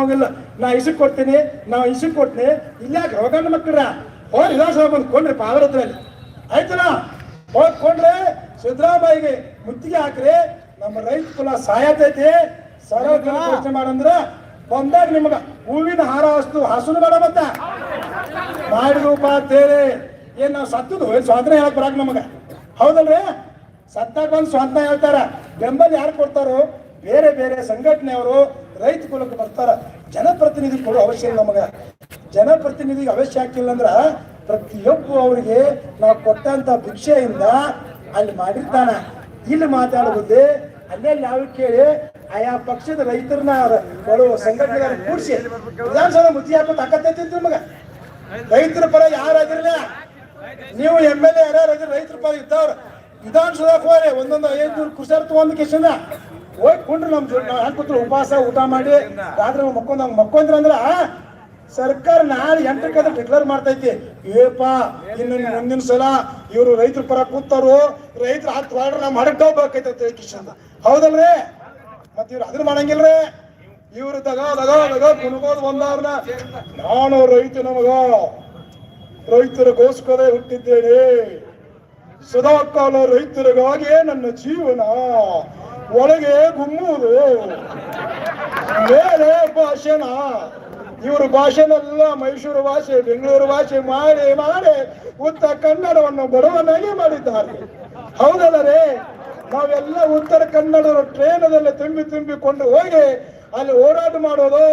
ಹೋಗಿಲ್ಲ. ನಾ ಇಸಕ್ ಕೊಡ್ತೀನಿ ನಾವು ಇಸಕ್ ಕೊಡ್ತೀನಿ. ಇಲ್ಯಾಕೆ ಹೋಗಣ್ಣ ಮಕ್ಕಳ. ಹೋಗಿ ವಿಧಾನಸಭೆ ಬಂದು ಕೊಂಡ್ರಿ ಪಾವರ್ ಹತ್ರದಲ್ಲಿ. ಆಯ್ತಲ್ಲ? ಹೋಗಿ ಕೊಂಡ್ರೆ ಸಿದ್ದರಾಮಯ್ಯಗೆ ಮುತ್ತಿಗೆ ಹಾಕ್ರಿ. ನಮ್ಮ ರೈತ ಕುಲ ಸಾಯತೈತಿ. ಸರೋಜ ಯೋಚನೆ ಮಾಡಂದ್ರ ಬಂದಾಗ ನಿಮಗ ಹೂವಿನ ಹಾರ ಹಸ್ತು ಹಸುನು ಬೇಡ ಮತ್ತ. ಮಾಡಿ ರೂಪ ತೇರೆ. ಏನ್ ನಾವು ಸತ್ತದು ಸ್ವಾತಂತ್ರ್ಯ ಹೇಳಕ್ ಬರಾಕ್ ನಮಗ? ಹೌದಲ್ರಿ? ಸತ್ತಾಗ ಬಂದು ಸ್ವಾತಂತ್ರ್ಯ ಹೇಳ್ತಾರ. ಬೆಂಬಲ ಯಾರು ಕೊಡ್ತಾರೋ? ಬೇರೆ ಬೇರೆ ಸಂಘಟನೆಯವರು ರೈತ ಕುಲಕ್ಕೆ ಬರ್ತಾರ, ಜನಪ್ರತಿನಿಧಿ ಕೊಡೋ ಅವಶ್ಯ ಇಲ್ಲ ನಮಗ. ಜನಪ್ರತಿನಿಧಿಗೆ ಅವಶ್ಯ ಹಾಕಿಲ್ಲ ಅಂದ್ರ ಪ್ರತಿಯೊಬ್ಬ ಅವರಿಗೆ ನಾವು ಕೊಟ್ಟಂತ ಭಿಕ್ಷೆಯಿಂದ ಅಲ್ಲಿ ಮಾಡಿರ್ತಾನ. ಇಲ್ಲಿ ಮಾತಾಡಬಹುದು ಅಲ್ಲೇ ಯಾವ ಕೇಳಿ, ಆಯಾ ಪಕ್ಷದ ರೈತರನ್ನ ಬರುವ ಸಂಘಟನೆ ಕೂಡಿಸಿ ವಿಧಾನಸಭೆ ಮುದ್ದಿ ಹಾಕೋ ತಾಕತ್ತೈತಿ ನಿಮಗ. ರೈತರ ಪರ ಯಾರಾಗಿರ್ಲ ನೀವು ಎಂ ಎಲ್ ಎ ಯಾರು ರೈತರ ಪರ ಇದ್ದವ್ರು. ವಿಧಾನಸೌಧ ಹೋಗ್ರಿ ಒಂದೊಂದು ಐದು ಕುಸರ್ ತಗೊಂಡ್ ಕಿಶನ ಹೋಗಿ ಕುಂಡ್ರಿ ನಮ್ ಜೊತೆ ನಾವು ಉಪವಾಸ, ಊಟ ಮಾಡಿ ರಾತ್ರಿ ಮಕ್ಕೊಂಡ್ ಹಂಗ್ ಮಕ್ಕೊಂಡ್ರ ಅಂದ್ರ ಸರ್ಕಾರ ನಾಳೆ ಎಂಟಕ್ಕೆ ಅದ್ರ ಡಿಕ್ಲೇರ್ ಮಾಡ್ತೈತಿ. ಏಪ, ಇನ್ನು ಮುಂದಿನ ಸಲ ಇವರು ರೈತರ ಪರ ಕೂತಾರು, ರೈತರ ಹತ್ತು ಮಾಡ್ರ ನಾವು ಮಾಡಕ್ ಹೋಗ್ಬೇಕೈತೆ ಕಿಶನ್ ಹೌದಲ್ರಿ? ಮತ್ ಇವ್ರು ಅದನ್ನ ಮಾಡಂಗಿಲ್ರಿ? ಇವ್ರು ತಗ ತಗ ತಗ ಕುಣಗೋದು ಬಂದವ್ರನ್ನ ನಾನು ರೈತ ನಮಗ ರೈತರ ರೈತರಿಗೋಸ್ಕರ ಹುಟ್ಟಿದ್ದೇನೆ. ಸದಾಕಾಲ ರೈತರಿಗಾಗಿಯೇ ನನ್ನ ಜೀವನ. ಒಳಗೆ ಗುಮ್ಮುವುದು. ಮೇಲೆ ಭಾಷಣ. ಇವರು ಭಾಷೆನೆಲ್ಲ ಮೈಸೂರು ಭಾಷೆ, ಬೆಂಗಳೂರು ಭಾಷೆ ಮಾಡಿ ಮಾಡಿ ಉತ್ತರ ಕನ್ನಡವನ್ನು ಬಡವನಾಗಿ ಮಾಡಿದ್ದಾರೆ. ಹೌದಲ್ಲರೇ ನಾವೆಲ್ಲ ಉತ್ತರ ಕನ್ನಡದ ಟ್ರೇನದಲ್ಲಿ ತುಂಬಿ ತುಂಬಿಕೊಂಡು ಹೋಗಿ ಅಲ್ಲಿ ಹೋರಾಟ ಮಾಡೋದು,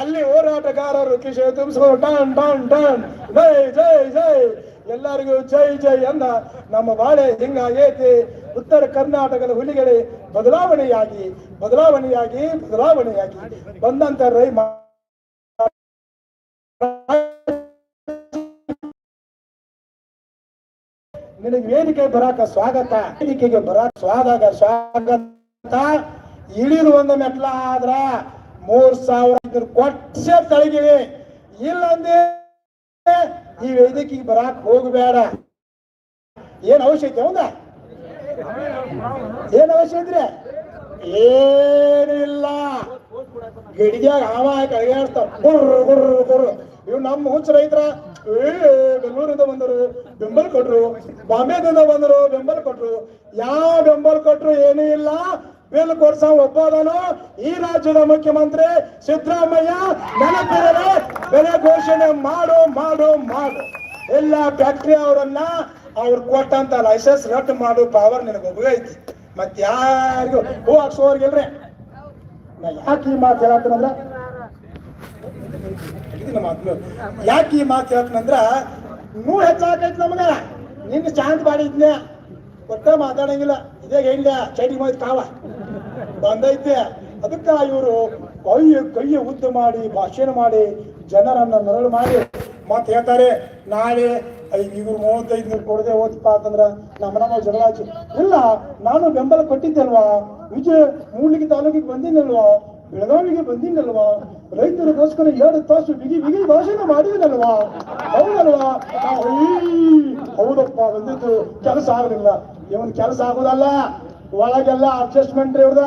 ಅಲ್ಲಿ ಹೋರಾಟಗಾರರು ಕಿಶೆ ತುಂಬಿಸೋದು ಟನ್ ಟನ್ ಟನ್ ಜೈ ಜೈ ಜೈ. ಎಲ್ಲರಿಗೂ ಜೈ ಜೈ ಅನ್ನ ನಮ್ಮ ಬಾಳೆ ಹಿಂಗಾಗೈತಿ ಉತ್ತರ ಕರ್ನಾಟಕದ ಹುಲಿಗಳೇ ಬದಲಾವಣೆಯಾಗಿ ಬದಲಾವಣೆಯಾಗಿ ಬದಲಾವಣೆಯಾಗಿ ಬಂದಂತ ರೈ ನಿನಗೆ ವೇದಿಕೆ ಬರಾಕ ಸ್ವಾಗತ. ವೇದಿಕೆಗೆ ಬರಾಕ ಸ್ವಾಗತ ಸ್ವಾಗತ. ಇಳಿದು ಒಂದು ಮೆಟ್ಲ ಆದ್ರ ಮೂರ್ ಸಾವಿರ ಕೊಟ್ಟ ಇಲ್ಲಂದೇ ಇಲ್ಲಂದೆ ಈ ವೇದಿಕೆಗೆ ಬರಾಕ್ ಹೋಗಬೇಡ? ಏನ್ ಅವಶ್ಯಕತೆ ಹೌದಾ ಏನ್ ಅವಶ್ಯ ಐತ್ರಿ ಏನಿಲ್ಲ. ಗಡಿಗ್ಯಾಗ ಹಾವ ಹಾಕಿ ಗುರ್ರ ಇವು ನಮ್ಮ ಹುಚ್ಚ ರೈತರ ಬೆಂಗಳೂರಿಂದ ಬಂದರು, ಬೆಂಬಲ ಕೊಟ್ರು. ಬಾಂಬೆದಿಂದ ಬಂದರು, ಬೆಂಬಲ ಕೊಟ್ರು. ಯಾವ ಬೆಂಬಲ ಕೊಟ್ರು ಏನೂ ಇಲ್ಲ. ಬಿಲ್ ಕೋರ್ಸ ಒಬ್ಬದನು ಈ ರಾಜ್ಯದ ಮುಖ್ಯಮಂತ್ರಿ ಸಿದ್ದರಾಮಯ್ಯ ನೆನಪಿರಲಿ, ಬೆಲೆ ಘೋಷಣೆ ಮಾಡು ಮಾಡು ಮಾಡು. ಎಲ್ಲ ಫ್ಯಾಕ್ಟ್ರಿ ಅವರನ್ನ ಅವ್ರು ಕೊಟ್ಟಂತ ಲೈಸೆನ್ಸ್ ರದ್ದು ಮಾಡು ಪವರ್ ನಿನಗೆ ಒಬ್ಬ ಐತಿ. ಮತ್ ಯಾರಿಗೂ ಹೂ ಹಾಕ್ಸೋರ್ಗಿಲ್ರಿ ನಾ ಯಾಕೆ ಈ ಮಾತು ಮಾತು ಯಾಕೆ ಈ ಮಾತು ಹೇಳ್ತೀನಂದ್ರ ನೂ ಹೆಚ್ಚಾಕೈತಿ ನಮಗ. ನಿನ್ನ ಶಾಂತ ಮಾಡಿದ್ನೆ ಕೊಟ್ಟ ಮಾತಾಡಂಗಿಲ್ಲ. ಇದೇ ಹೆಂಗ? ಚೈಟಿ ಹೋಯ್ತು ಕಾವ ಬಂದೈತೆ. ಅದಕ್ಕ ಇವರು ಕೈ, ಕೈಯ ಉದ್ದ ಮಾಡಿ, ಭಾಷಣ ಮಾಡಿ, ಜನರನ್ನ ನರಳು ಮಾಡಿ ಮತ್ತೆ ಹೇಳ್ತಾರೆ, ನಾಳೆ ಇವ್ರು ಮೂವತ್ತೈದು ನೂರು ಕೊಡದೆ ಓದಪ್ಪ ಅಂತಂದ್ರ ನಮ್ಮ ನಮ್ಮ ಇಲ್ಲ, ನಾನು ಬೆಂಬಲ ಕೊಟ್ಟಿದ್ದಲ್ವಾ? ವಿಜಯ ಮೂಲಿಗೆ ತಾಲೂಕಿಗೆ ಬಂದಿದ್ದಲ್ವಾ? ಬೆಳಗಾವಿಗೆ ಬಂದಿದ್ದಲ್ವಾ? ರೈತರಿಗೋಸ್ಕರ ಎರಡು ತಾಸು ಬಿಗಿ ಬಿಗಿ ಭಾಷಣ ಮಾಡಿದನಲ್ವಾ? ಹೌದಲ್ವಾ? ಹೌದಪ್ಪ, ಬಂದಿದ್ದು ಕೆಲಸ ಆಗಲಿಲ್ಲ. ಇವನ್ ಕೆಲಸ ಆಗೋದಲ್ಲ, ಒಳಗೆಲ್ಲ ಅಡ್ಜಸ್ಟ್ಮೆಂಟ್ ಇವ್ರದ.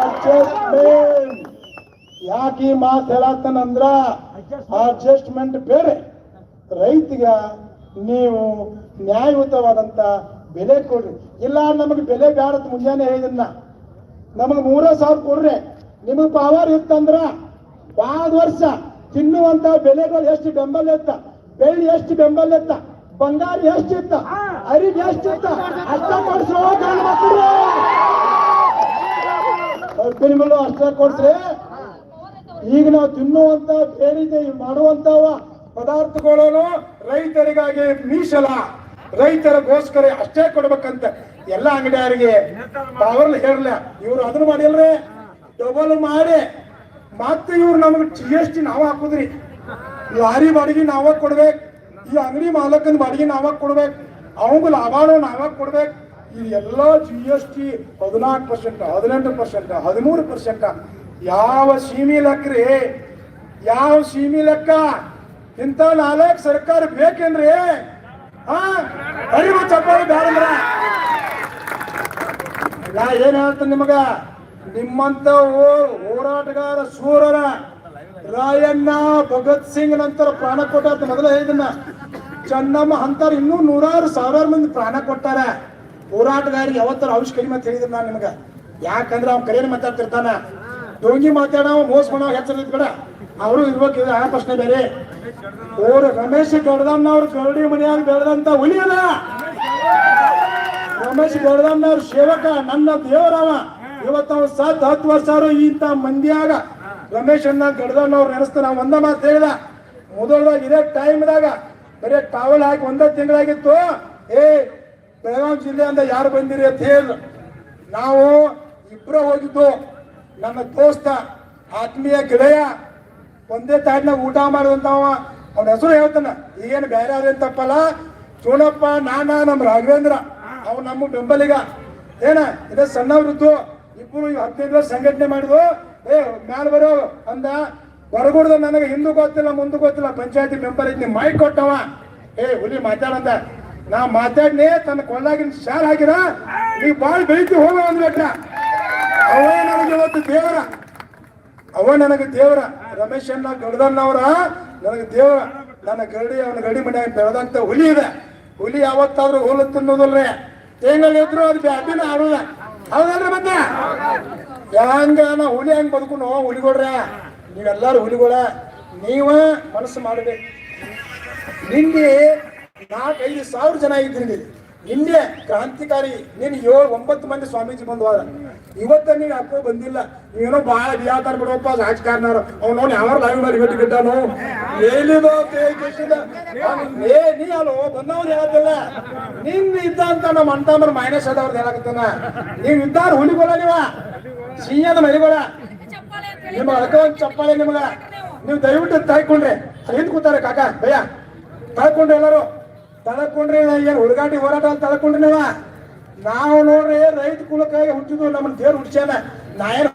ಅಡ್ಜಸ್ಟ್ಮೆಂಟ್ ಯಾಕೆ ಈ ಮಾತು ಹೇಳತ್ತನಂದ್ರ ಅಡ್ಜಸ್ಟ್ಮೆಂಟ್ ಬೇರೆ. ರೈತಿಗ ನೀವು ನ್ಯಾಯಯುತವಾದಂತ ಬೆಲೆ ಕೊಡ್ರಿ. ಇಲ್ಲ ನಮಗೆ ಬೆಲೆ ಬೇಡತ್ ಮುಂಜಾನೆ ಹೇಳಿದನ್ನ ನಮಗೆ ಮೂರೇ ಸಾವಿರ ಕೊಡ್ರಿ. ನಿಮಗೆ ಪವರ್ ಇತ್ತಂದ್ರ ವಾದ ವರ್ಷ ತಿನ್ನುವಂತ ಬೆಲೆಗಳು ಎಷ್ಟು ಬೆಂಬಲ ಇತ್ತ? ಬೆಳ್ಳಿ ಎಷ್ಟು ಬೆಂಬಲ ಇತ್ತ? ಬಂಗಾರ ಎಷ್ಟಿತ್ತ? ಅರಿದ್ ಎಷ್ಟಿತ್ತ? ಅಷ್ಟ ಕೊಡ್ಸೋ ಗಂಡು ಮಕ್ಕಳು. ಅಷ್ಟ ಕೊಡ್ಸ್ರಿ ಈಗ ನಾವು ತಿನ್ನುವಂತ ಬೇಡಿಕೆ ಮಾಡುವಂತ ಪದಾರ್ಥಗಳನ್ನು ರೈತರಿಗಾಗಿ ಮೀಸಲ. ರೈತರಿಗೋಸ್ಕರ ಅಷ್ಟೇ ಕೊಡ್ಬೇಕಂತ ಎಲ್ಲ ಅಂಗಡಿಯವರಿಗೆ ಅವ್ರಲ್ಲಿ ಹೇಳಲ್ಲ. ಇವ್ರು ಅದನ್ನ ಮಾಡಿಲ್ರಿ. ಡಬಲ್ ಮಾಡಿ. ಮತ್ತೆ ಇವ್ರು ನಮ್ಗೆ ಜಿ ಎಸ್ ಟಿ ನಾವ ಹಾಕುದ್ರಿ. ಲಾರಿ ಬಾಡಿಗೆ ನಾವ ಕೊಡ್ಬೇಕು. ಈ ಅಂಗಡಿ ಮಾಲಕನ ಬಾಡಿಗೆ ನಾವಾಗ ಕೊಡ್ಬೇಕು. ಅವಂಗ ಲಾಭಾನು ನಾವಾಗ ಕೊಡ್ಬೇಕು. ಈ ಎಲ್ಲ ಜಿ ಎಸ್ ಟಿ ಹದಿನಾಲ್ಕು ಪರ್ಸೆಂಟ್ ಹದಿನೆಂಟು ಪರ್ಸೆಂಟ್ ಹದಿಮೂರು ಪರ್ಸೆಂಟ್ ಯಾವ ಸೀಮಿ ಲೆಕ್ಕ ರೀ? ಯಾವ ಸೀಮಿ ಲೆಕ್ಕ? ಇಂಥ ನಾಲ್ಕು ಸರ್ಕಾರ ಬೇಕೇನ್ರಿ? ಹಾ? ಅರಿವು ಚಪ್ಪಾಳಿ ಬೇಡಂದ್ರ ನಾ ಏನ್ ಹೇಳ್ತೇನೆ ನಿಮಗ? ನಿಮ್ಮಂತ ಹೋರಾಟಗಾರ ಶೂರರ ರಾಯಣ್ಣ, ಭಗತ್ ಸಿಂಗ್ ನಂತರ ಪ್ರಾಣ ಕೊಟ್ಟ ಮೊದಲ ಹೇಳಿದನ್ನ ಚನ್ನಮ್ಮ ಅಂತಾರ ಇನ್ನೂ ನೂರಾರು ಸಾವಿರಾರು ಮಂದಿ ಪ್ರಾಣ ಕೊಟ್ಟಾರ. ಹೋರಾಟಗಾರಿಗೆ ಯಾವತ್ತರ ಅವಶ್ ಕಡಿಮೆ ಅಂತ ಹೇಳಿದ್ರು ನಾನು ನಿಮ್ಗೆ. ಯಾಕಂದ್ರೆ ಅವ್ನ ಕರೆಯನ್ನು ಮಾತಾಡ್ತಿರ್ತಾನ. ಡೋಂಗಿ ಮಾತಾಡೋ ಮೋಸ ಮಾಡೋ ಹೆಚ್ಚಿರ್ತೈತಿ ಬೇಡ. ಅವರು ಇರ್ಬೇಕು ಆ ಪ್ರಶ್ನೆ ಬೇರೆ. ಓರ್ ರಮೇಶ್ ಗೌಡದನ್ನ ಅವ್ರು ಗೌಡಿ ಮನೆಯಾಗ ಬೆಳೆದಂತ ಉಳಿಯಲ್ಲ ರಮೇಶ್ ಗೌಡದನ್ನ ಅವ್ರ ಸೇವಕ, ನನ್ನ ದೇವರವ. ಇವತ್ತು ಅವ್ನು ಸತ್ ಹತ್ತು ವರ್ಷ ಇಂಥ ಮಂದಿಯಾಗ ರಮೇಶ್ ಅಣ್ಣ ಗಡ್ದಣ್ಣ ಅವ್ರು ನೆನೆಸ್ತ. ನಾವು ಒಂದ ಮಾತು ಹೇಳಿದ. ಮೊದಲದಾಗ ಇದೇ ಟೈಮ್ದಾಗ ಬರೀ ಟಾವಲ್ ಹಾಕಿ ಒಂದೇ ತಿಂಗಳಾಗಿತ್ತು. ಏ, ಬೆಳಗಾವಿ ಜಿಲ್ಲೆಯಿಂದ ಯಾರು ಬಂದಿರಿ ಅಂತ ಹೇಳಿದ್ರು ನಾವು ಇಬ್ಬರು ಹೋಗಿದ್ದು. ನನ್ನ ದೋಸ್ತ, ಆತ್ಮೀಯ ಗೆಳೆಯ, ಒಂದೇ ತಾಟಿನಾಗ ಊಟ ಮಾಡುವಂತವ ಅವನ ಹೆಸರು ಹೇಳ್ತಾನ. ಈಗೇನು ಬೇರೆ ಆದ್ರೆ ತಪ್ಪಲ್ಲ. ಚೂಣಪ್ಪ ನಾನ ನಮ್ಮ ರಾಘವೇಂದ್ರ. ಅವ್ನು ನಮ್ಮ ಬೆಂಬಲಿಗ. ಏನ, ಇದೇ ಸಣ್ಣವ್ರದ್ದು ಇಬ್ಬರು ಹದಿನೈದು ವರ್ಷ ಸಂಘಟನೆ ಮಾಡಿದ್ವು ಏ, ಮ್ಯಾಲ ಬರೋ ಅಂದ ಹೊರಗುಡ್ದ ನನಗೆ ಹಿಂದೂ ಗೊತ್ತಿಲ್ಲ, ಮುಂದೆ ಗೊತ್ತಿಲ್ಲ, ಪಂಚಾಯತಿ ಮೆಂಬರ್ ಐತಿ ಮೈಕ್ ಕೊಟ್ಟವ. ಏ, ಹುಲಿ ಮಾತಾಡಂದ ನಾ ಮಾತಾಡ್ನಿ ತನ್ನ ಕೊಳ್ಳಾಗಿನ ಶಾಲ್ ಹಾಕಿರ ನೀ ಬಾಳ್ ಬೆಳಿತಿ ಹೋಗ ಅಂದ್ಬಿಟ್ರ ಅವ ನನಗೆ ಇವತ್ತು ದೇವರ. ಅವ ನನಗೆ ದೇವರ. ರಮೇಶ್ ಅಣ್ಣ ಗಡ್ದಣ್ಣವರ, ನನಗೆ ದೇವರ ನನ್ನ ಗಡಿ ಅವನ ಗಡಿ ಮನ್ಯಾಗ ಬೆಳೆದಂತ ಹುಲಿ ಇದೆ. ಹುಲಿ ಯಾವತ್ತಾದ್ರೂ ಹುಲ್ಲು ತಿನ್ನೋದಲ್ರಿ. ತೇಂಗಲ್ ಇದ್ರು ಅದು ಬ್ಯಾಟಿನ ಆಡೋದ ಹೌದಲ್ರಿ ಮತ್ತೆ? ಹೆಂಗ ನಾ ಹುಲಿ ಹೆಂಗ್ ಬದುಕುನು ಹುಲಿಗೊಡ್ರ? ನೀವೆಲ್ಲಾರು ಹುಲಿಗೊಳ, ನೀವ ಮನಸ್ಸು ಮಾಡಬೇಕು. ನಿಂದಿ ನಾಲ್ಕೈದು ಸಾವಿರ ಜನ ಇದ್ರಿ ನಿನ್ನೆ ಕ್ರಾಂತಿಕಾರಿ, ನೀನು ಏಳು ಒಂಬತ್ತು ಮಂದಿ ಸ್ವಾಮೀಜಿ ಬಂದವಾರ ಇವತ್ತ ನೀವು ಯಾಕೋ ಬಂದಿಲ್ಲ? ನೀವೇನೋ ಬಹಳ ಬಿಯಾತಾರ ಬಿಡಪ್ಪ, ರಾಜಕಾರಣರು. ಅವ್ನು ನೋಡಿ ಯಾವ ಲೈವ್ ಮಾಡಿ ಗಟ್ಟಿ ಗಿಟ್ಟಾನು ಏನಿದೋ ಏ, ನೀ ಅಲ್ಲೋ, ಬಂದವ್ರು ಹೇಳ್ತಿಲ್ಲ ನಿನ್ ಇದ್ದ ಅಂತ ನಮ್ಮ ಅಂತ ಮೈನಸ್ ಅದವ್ರದ್ದು ಹೇಳಕತ್ತಾನ ನೀವ್ ಇದ್ದಾರ ಹುಲಿಗೋಳ ನೀವ? ಸಿಂಹದ ಮರಿಗೋಳ ನಿಮ್ಮ ಅಳಕ ಒಂದ್ ಚಪ್ಪಾಳೆ ನಿಮಗ ನೀವು ದಯವಿಟ್ಟು ತಾಯ್ಕೊಂಡ್ರೆ. ಹಿಂದ್ ಕೂತಾರೆ ಕಾಕ ಭಯ. ತಳ್ಕೊಂಡ್ರೆ ಎಲ್ಲರೂ. ತಳ್ಕೊಂಡ್ರಿ ಏನ್ ಹುಡುಗಾಟಿ ಹೋರಾಟ ಅಂತ ತಳ್ಕೊಂಡ್ರಿ ನೀವ? ನಾವು ನೋಡ್ರಿ ರೈತ ಕುಲಕ್ಕಾಗಿ ಹುಟ್ಟಿದ್ವು ನಮ್ಮ ದೇವ್ರು ಹುಡ್ಸ್ಯಾನ ನಾ ಏನ್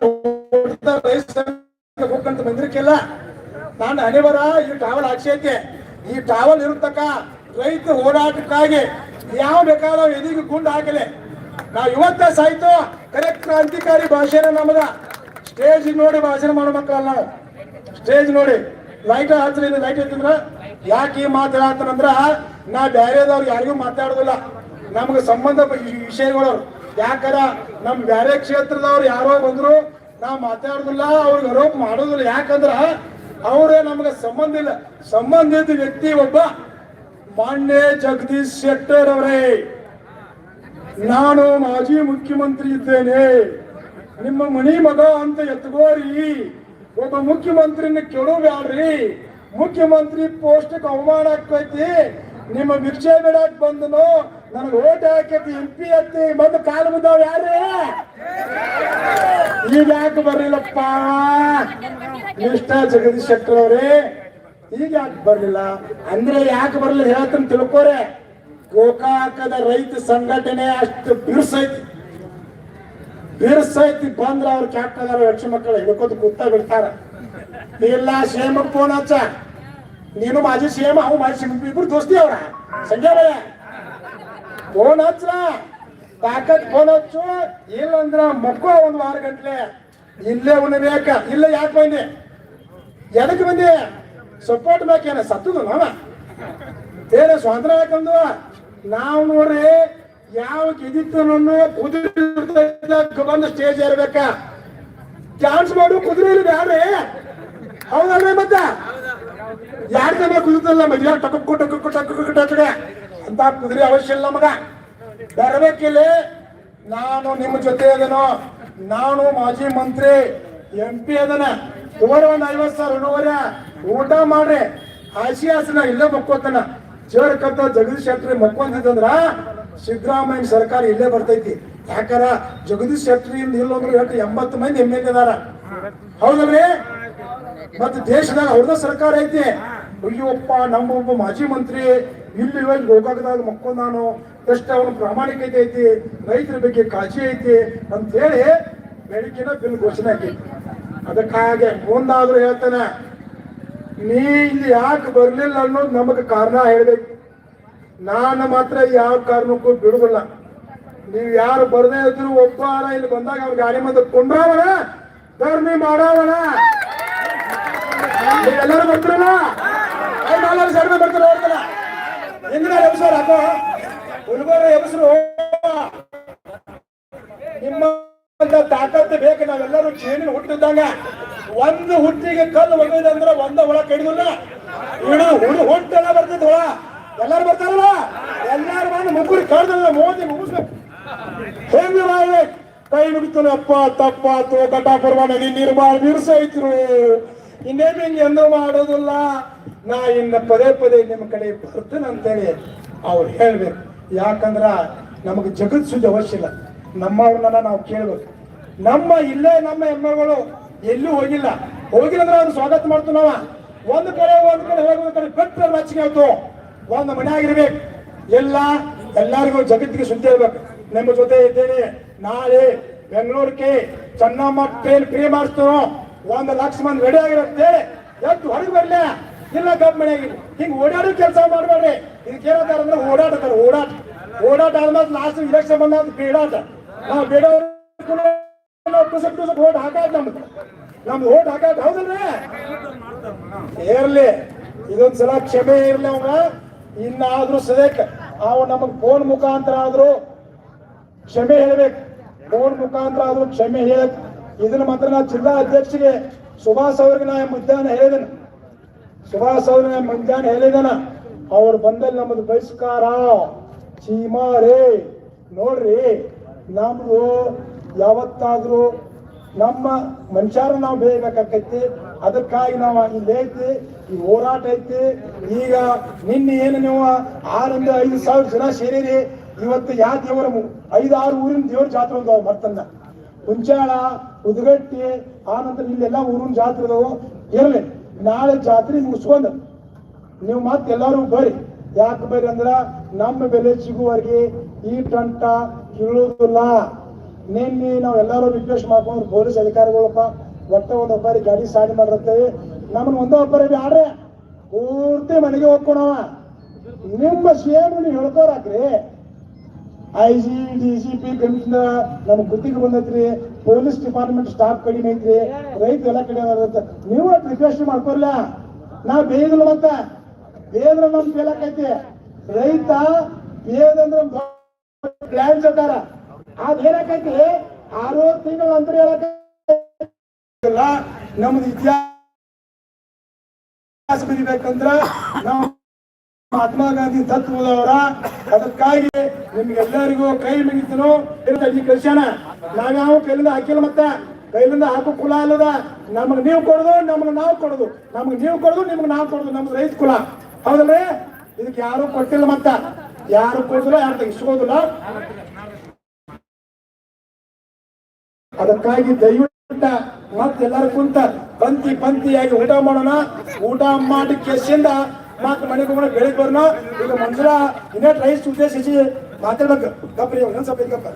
ಹೋಗ್ಕಂತ ಬಂದಿರ್ಕಿಲ್ಲ. ನಾನು ಅನಿವಾರ ಈ ಟಾವಲ್ ಹಾಕ್ಸೈತೆ. ಈ ಟಾವಲ್ ಇರುತ್ತಕ್ಕ ರೈತ ಹೋರಾಟಕ್ಕಾಗಿ ಯಾವ ಬೇಕಾದ ಎದಿಗೆ ಗುಂಡು ಹಾಕಲಿ. ನಾವ್ ಇವತ್ತ ಸಾಯ್ತು ಕರೆಕ್ಟ್ ಕ್ರಾಂತಿಕಾರಿ ಭಾಷೆನ ನಮಗ ಸ್ಟೇಜ್ ನೋಡಿ ಭಾಷಣ ಮಾಡೋ ಮಕ್ಕಳಲ್ಲ ನಾವು. ಸ್ಟೇಜ್ ನೋಡಿ ಲೈಟ್ ಇದು ಲೈಟ್ ಇತ್ತಂದ್ರ ಯಾಕೆ ಈ ಮಾತು ನಾ ಬ್ಯಾರೆದವ್ರು ಯಾರಿಗೂ ಮಾತಾಡೋದಿಲ್ಲ. ನಮ್ಗೆ ಸಂಬಂಧ ವಿಷಯಗಳು ಯಾಕರ ನಮ್ ಬ್ಯಾರೆ ಕ್ಷೇತ್ರದವ್ರು ಯಾರೋ ಬಂದ್ರು ನಾ ಮಾತಾಡೋದಿಲ್ಲ, ಅವ್ರಿಗೆ ಆರೋಪ ಮಾಡೋದಿಲ್ಲ. ಯಾಕಂದ್ರ ಅವರೇ ನಮ್ಗೆ ಸಂಬಂಧ ಇಲ್ಲ. ಸಂಬಂಧಿತ ವ್ಯಕ್ತಿ ಒಬ್ಬ ಮಾನ್ಯ ಜಗದೀಶ್ ಶೆಟ್ಟರ್ ಅವರೇ. ನಾನು ಮಾಜಿ ಮುಖ್ಯಮಂತ್ರಿ ಇದ್ದೇನೆ. ನಿಮ್ಮ ಮನಿ ಮಗ ಅಂತ ಎತ್ಕೋರಿ. ಒಬ್ಬ ಮುಖ್ಯಮಂತ್ರಿನ ಕೆಡೋಬ್ಯಾಡ್ರಿ ಮುಖ್ಯಮಂತ್ರಿ ಪೋಸ್ಟ್ ಅವಮಾನ ಆಗ್ತೈತಿ. ನಿಮ್ಮ ಭಿಕ್ಷೆ ಬಿಡಾಕ್ ಬಂದನು. ನನಗೆ ಓಟ್ ಹಾಕೈತಿ, ಎಂ ಪಿ ಎತ್ತಿ ಬಂದು ಕಾಲು ಬಿದ್ದಾವ ಯಾರೇ? ಈಗ ಯಾಕೆ ಬರ್ಲಿಲ್ಲಪ್ಪ? ಇಷ್ಟ ಜಗದೀಶ್ ಶೆಟ್ಟರ್ ಅವ್ರಿ. ಈಗ ಯಾಕೆ ಬರ್ಲಿಲ್ಲ? ಅಂದ್ರೆ ಯಾಕೆ ಬರ್ಲಿಲ್ಲ ಹೇಳ್ತಾನೆ ತಿಳ್ಕೋರೆ. ಗೋಕಾಕದ ರೈತ ಸಂಘಟನೆ ಅಷ್ಟು ಬಿರ್ಸೈತಿ. ಬಿರ್ಸೈತಿ ಬಂದ್ರ ಅವ್ರ ಕ್ಯಾಪ್ಟನ್ ಯಕ್ಷ ಮಕ್ಕಳು ಹಿಡ್ಕೋತ ಕೂತಾ ಬಿಡ್ತಾರ. ಇಲ್ಲ ಸೇಮ ಫೋನ್ ಹಚ್ಚ. ನೀನು ಮಾಜಿ ಸೇಮ ಅವು ಮಾಜಿ ಸೇಮ ಇಬ್ರು ದೋಸ್ತಿ ಅವ್ರ. ಸಂಜೆ ಫೋನ್ ಹಚ್ಚ. ತಾಕತ್ ಫೋನ್ ಹಚ್ಚು. ಇಲ್ಲಂದ್ರ ಮಕ್ಕೋ ಒಂದ್ ವಾರ ಗಂಟ್ಲೆ. ಇಲ್ಲೇ ಉಣ್ಬೇಕ ಇಲ್ಲ ಯಾಕೆ ಬಂದಿ? ಎದಕ್ಕೆ ಬಂದಿ? ಸಪೋರ್ಟ್ ಬೇಕೇನ ಸತ್ತದ ನಾವ ಬೇರೆ ಸ್ವಾತಂತ್ರ್ಯ ಯಾಕಂದು ನಾವು ನೋಡ್ರಿ ಯಾವ ಗೆದಿತ್ತನನ್ನು ಕುದುರೆ ಬಂದು ಸ್ಟೇಜ್ ಏರ್ಬೇಕ? ಚಾನ್ಸ್ ಮಾಡು, ಕುದುರೆ ಇಲ್ಲಿ, ಬ್ಯಾಡ್ರಿ. ಹೌದಲ್ರಿ ಮತ್ತ? ಯಾರ ಜನ ಕುದಿತಲ್ಲ ಮಧ್ಯ ಟಕಕ್ಕು ಟಕಕ್ಕು ಟಕ ಅಂತ ಕುದುರೆ ಅವಶ್ಯ ಇಲ್ಲ ಮಗ ಬರ್ಬೇಕಿಲ್ಲಿ. ನಾನು ನಿಮ್ಮ ಜೊತೆ ಅದನೋ. ನಾನು ಮಾಜಿ ಮಂತ್ರಿ ಎಂ ಪಿ ಅದನ. ಒಂದ್ ಐವತ್ ಸಾವಿರ ಊಟ ಮಾಡ್ರಿ. ಹಾಸಿಯಾಸನ ಇಲ್ಲೇ ಮಕ್ಕೋತಾನ. ಜೇರ್ ಕತ್ತ ಜಗದೀಶ್ ಶೆಟ್ರಿ ಮಕ್ಕಂದ್ರ ಸಿದ್ದರಾಮಯ್ಯ ಸರ್ಕಾರ ಇಲ್ಲೇ ಬರ್ತೈತಿ. ಯಾಕಾರ? ಜಗದೀಶ್ ಶೆಟ್ರಿ ಇಲ್ಲೊಂದ್ರು ಎಷ್ಟು ಎಂಬತ್ತು ಮಂದಿ ಎಂ ಎಲ್ ಎದಾರ ಹೌದಲ್ರಿ? ಮತ್ತೆ ದೇಶದಾಗ ಅವ್ರದ ಸರ್ಕಾರ ಐತಿ. ಅಯ್ಯೋಪ್ಪ, ನಮ್ಮ ಒಬ್ಬ ಮಾಜಿ ಮಂತ್ರಿ, ಇಲ್ಲಿ ಇವಾಗ ಗೋಕಾಕದಾಗ ಮಕ್ಕೊಂದಾನು. ಎಷ್ಟ ಅವನು ಪ್ರಾಮಾಣಿಕತೆ ಐತಿ, ರೈತರ ಬಗ್ಗೆ ಕಾಳಜಿ ಐತಿ ಅಂತ ಹೇಳಿ ಬೆಳಕಿನ ಬಿಲ್ ಘೋಷಣೆ ಆಗಿ ಅದಕ್ಕಾಗೆ ಮುಂದಾದ್ರೂ ಹೇಳ್ತಾನೆ ನೀ ಇಲ್ಲಿ ಯಾಕೆ ಬರಲಿಲ್ಲ ಅನ್ನೋದು ನಮಗೆ ಕಾರಣ ಹೇಳ್ಬೇಕು. ನಾನು ಮಾತ್ರ ಯಾವ ಕಾರಣಕ್ಕೂ ಬಿಡುದಿಲ್ಲ ನೀವು ಯಾರು ಬರದೇ ಇದ್ರು ಒಪ್ಪಾರ ಇಲ್ಲಿ ಬಂದಾಗ ಅವ್ರ ಗಾಡಿ ಮತ್ತೆ ಕೊಂಡ್ರವಣ ಧರ್ಮಿ ಮಾಡವಣ. ಎಲ್ಲರೂ ಬರ್ತಾರಲ್ಲ? ನಾಲ್ಕು ಬರ್ತಾರೆ ಹೋಗ್ತಾರ ಹಿಂದಿನ ಎಬ್ಸರ್ ಅಪ್ಪ ಹುಡುಗರ ಎಬ್ಸರು ನಿಮ್ಮ ತಾಕತ್ತು ಬೇಕು, ನಾವೆಲ್ಲರೂ ಚೇಣಿನ ಹುಟ್ಟಿದ್ದಂಗ ಒಂದು ಹುಟ್ಟಿಗೆ ಕಲ್ಲು ಒಗೆದಂದ್ರೆ ಒಂದ ಒಳ ಕಡಿದಿಲ್ಲ ಇಡು ಹುಡು ಹುಟ್ಟೆಲ್ಲ ಬರ್ತೈತೆ ಒಳ. ಎಲ್ಲಾರು ಬರ್ತಾರಲ್ಲ? ಎಲ್ಲಾರು ಬಂದು ಮುಗ್ಗುರಿ ಕಡ್ದಲ್ಲ ಮೋದಿ ಮುಗಿಸ್ಬೇಕು. ಹೆಂಗ್ ಮಾಡ್ಬೇಕು ಕೈ ಮುಗಿತು ಅಪ್ಪ, ತಪ್ಪ ತೋಕಟ ಪರ್ವ ನದಿ ನಿರ್ಮಾಣ ಬಿರ್ಸೈತ್ರು ಇನ್ನೇನು ಹಿಂಗೆ ಎಂದೂ ಮಾಡೋದಿಲ್ಲ ನಾ ಇನ್ನ ಪದೇ ಪದೇ ನಿಮ್ಮ ಕಡೆ ಬರ್ತೇನೆ ಅಂತೇಳಿ ಅವ್ರು ಹೇಳ್ಬೇಕು. ಯಾಕಂದ್ರ ನಮಗೆ ಜಗತ್ ಸುದ್ದಿ ಅವಶ್ಯ ಇಲ್ಲ. ನಮ್ಮವ್ರನ್ನ ನಾವು ಕೇಳ್ಬೇಕು. ನಮ್ಮ ಇಲ್ಲೇ ನಮ್ಮ ಹೆಮ್ಮಗಳು. ಎಲ್ಲೂ ಹೋಗಿಲ್ಲ. ಹೋಗಿಲ್ಲ ಅಂದ್ರೆ ಅವ್ರು ಸ್ವಾಗತ ಮಾಡ್ತು ನಾವ. ಒಂದು ಕಡೆ, ಒಂದ್ ಕಡೆ ಹೋಗಿ, ಒಂದ್ ಕಡೆ ಆಯ್ತು ಒಂದ್ ಮನೆ ಆಗಿರ್ಬೇಕು. ಎಲ್ಲ, ಎಲ್ಲರಿಗೂ ಜಗತ್ತಿಗೆ ಸುದ್ದಿ ಹೇಳ್ಬೇಕು. ನಿಮ್ಮ ಜೊತೆ ಇದ್ದೇನೆ. ನಾಳೆ ಬೆಂಗಳೂರಿಗೆ ಚೆನ್ನಮ್ಮ ಟ್ರೈನ್ ಫ್ರೀ ಮಾಡಿಸ್ತೀನೋ, ಒಂದ್ ಲಕ್ಷ ಮಂದಿ ರೆಡಿ ಆಗಿರುತ್ತೆ. ಎದ್ದು ಹೊರಗೆ ಬರ್ಲ. ಇಲ್ಲ, ಗಪ್ ಮನೆ ಹಿಂಗ್ ಓಡಾಡೋ ಕೆಲಸ ಮಾಡಬೇಡ್ರಿ. ಇದಕ್ಕೆ ಏನಂತಾರ ಅಂದ್ರೆ ಓಡಾಡ್ತಾರೆ ಓಡಾಟ ಓಡಾಟ ಆದ್ಮೇಲೆ ಲಾಸ್ಟ್ ಇಲೆಕ್ಷನ್ ಬಂದ ಬೇಡಾಟ ನಾವು ಓಟ್ ಹಾಕಾಯ್ತು ನಮ್ದು. ನಮ್ದು ಓಟ್ ಹಾಕಾಯ್ತು ಹೌದಲ್ರಿ ಇದೊಂದ್ಸಲ ಕ್ಷಮೆ ಇರ್ಲಿ ಅವ ಇನ್ನಾದ್ರೂ ಸದ್ಯಕ್ಕೆ ಅವ್ ನಮಗ್ ಫೋನ್ ಮುಖಾಂತರ ಆದ್ರೂ ಕ್ಷಮೆ ಹೇಳ್ಬೇಕು. ಫೋನ್ ಮುಖಾಂತರ ಆದ್ರೂ ಕ್ಷಮೆ ಹೇಳಕ್ ಇದನ್ನ ಮಾತ್ರ ನಾ ಜಿಲ್ಲಾ ಅಧ್ಯಕ್ಷರಿಗೆ ಸುಭಾಷ್ ಅವ್ರಿಗೆ ನಾ ಮಧ್ಯಾಹ್ನ ಹೇಳಿದನು. ಸುಭಾಷ್ ಅವ್ರಿಗೆ ಮಧ್ಯಾಹ್ನ ಹೇಳಿದನ. ಅವ್ರು ಬಂದಲ್ಲಿ ನಮ್ಮದು ಬಹಿಷ್ಕಾರ. ಚೀಮಾರೇ, ನೋಡ್ರಿ, ನಮ್ದು ಯಾವತ್ತಾದ್ರೂ ನಮ್ಮ ಮನುಷ್ಯರ ನಾವು ಬೇಯಬೇಕಾಕೈತಿ. ಅದಕ್ಕಾಗಿ ನಾವು ಇಲ್ಲಿ ಐತಿ ಈ ಹೋರಾಟ ಐತಿ. ಈಗ ನಿನ್ನೆ ಏನು ನೀವು ಆರಿಂದ ಐದು ಸಾವಿರ ಜನ ಸೇರಿರಿ. ಇವತ್ತು ಯಾವ ದೇವರ ಐದು ಆರು ಊರಿನ ದೇವ್ರ ಜಾತ್ರೆ ಒಂದು ಮತ್ತನ್ನ. ಹುಂಚಾಳ, ಉದಗಟ್ಟಿ ಆ ನಂತರ ಇಲ್ಲೆಲ್ಲ ಊರಿನ ಜಾತ್ರೆ ಇರಲಿ, ನಾಳೆ ಜಾತ್ರೆ ಮುಗಿಸ್ಕೊಂಡು ನೀವು ಮತ್ತೆ ಎಲ್ಲರೂ ಬರ್ರಿ. ಯಾಕೆ ಬರ್ರಿ ಅಂದ್ರೆ ನಮ್ಮ ಬೆಲೆ ಸಿಗುವವರೆಗೆ ಈ ಟಂಟ ಕೀಳೋದಿಲ್ಲ ನಿನ್ನೆ ನಾವು ಎಲ್ಲರೂ ರಿಕ್ವೆಸ್ಟ್ ಮಾಡ್ಕೊಂಡು ಪೊಲೀಸ್ ಅಧಿಕಾರಿಗಳಪ್ಪ, ಒಟ್ಟ ಒಂದು ಒಬ್ಬರಿ ಗಾಡಿ ಸಾಗಿ ಮಾಡಿರ್ತೇವೆ. ನಮ್ಮನ್ನ ಒಂದೇ ಒಬ್ಬರಿ ಆಡ್ರೆ ಪೂರ್ತಿ ಮನೆಗೆ ಹೋಗ್ಕೊಣವ ನಿಮ್ಮ ಸೇಮ್ ನೀವು ಹೇಳ್ಕೋರಾಕ್ರಿ I G D C P commissioner ನಮ್ಗೆ ಗುತ್ತಿಗೆ ಬಂದೈತ್ರಿ. ಪೊಲೀಸ್ ಡಿಪಾರ್ಟ್ಮೆಂಟ್ ಸ್ಟಾಫ್ ಕಡಿಮೆ ಐತ್ರಿ. ರೈತ ಎಲ್ಲ ಕಡಿಮೆ ಆಗತ್ತೆ ನೀವು ರಿಕ್ವೆಸ್ಟ್ ಮಾಡ್ಕೊರ್ಲ. ನಾ ಬೇಯದಿಲ್ಲ ಮತ್ತ. ಬೇದ್ರ ನಮ್ ಬೇಲಾಕೈತಿ ರೈತ ಬೇಯದಂದ್ರೆ ಪ್ಲಾನ್ ಸರ್ಕಾರ ಅದ್ ಹೇಳಕೈತಿ ಆರು ತಿಂಗಳ ಅಂತ ಹೇಳಕ ನಮ್ದು ಇತಿಹಾಸ ಬರಿಬೇಕಂದ್ರ ನಾವು ಮಹಾತ್ಮ ಗಾಂಧಿ ತತ್ವದವರ. ಅದಕ್ಕಾಗಿ ನಿಮ್ಗೆಲ್ಲರಿಗೂ ಕೈ ಮುಗಿತನು ಈ ಕಳ್ಸ್ಯಾನ ನಾವ್ಯಾವ ಕೈಲಿಂದ ಹಾಕಿಲ್ಲ ಮತ್ತ. ಕೈಲಿಂದ ಹಾಕೋ ಕುಲ ಅಲ್ಲದ. ನಮಗ್ ನೀವು ಕೊಡೋದು, ನಮಗ್ ನಾವು ಕೊಡೋದು. ನಮಗ್ ನೀವು ಕೊಡುದು, ನಿಮ್ಗೆ ನಾವು ಕೊಡುದು. ನಮ್ದು ರೈತ ಕುಲ. ಹೌದಲ್ರಿ? ಇದಕ್ಕೆ ಯಾರು ಕೊಟ್ಟಿಲ್ಲ ಮತ್ತ. ಯಾರು ಕೊಡುದಿಲ್ಲ, ಯಾರು ತೆಗಿಸ್ಕೋದಿಲ್ಲ ಅದಕ್ಕಾಗಿ ದಯವಿಟ್ಟ ಮತ್ತೆಲ್ಲರೂ ಕುಂತ ಪಂತಿ ಪಂತಿಯಾಗಿ ಊಟ ಮಾಡೋಣ. ಊಟ ಮಾಡಿ ಕೆಸಿಂದ ಮತ್ ಮನೆಗೆ ಹೋಗೋಣ ಬೆಳಿಗ್ಗೆ ಬರೋಣ. ಈಗ ಮಂಜುಳ ಇನ್ನೇ ರೈಸ್ ಉದ್ದೇಶಿಸಿ ಮಾತಾಡ್ಬೇಕು. ರೀ ಒಂದೊಂದ್ ಸ್ವಲ್ಪ ಗಪ್ಪ.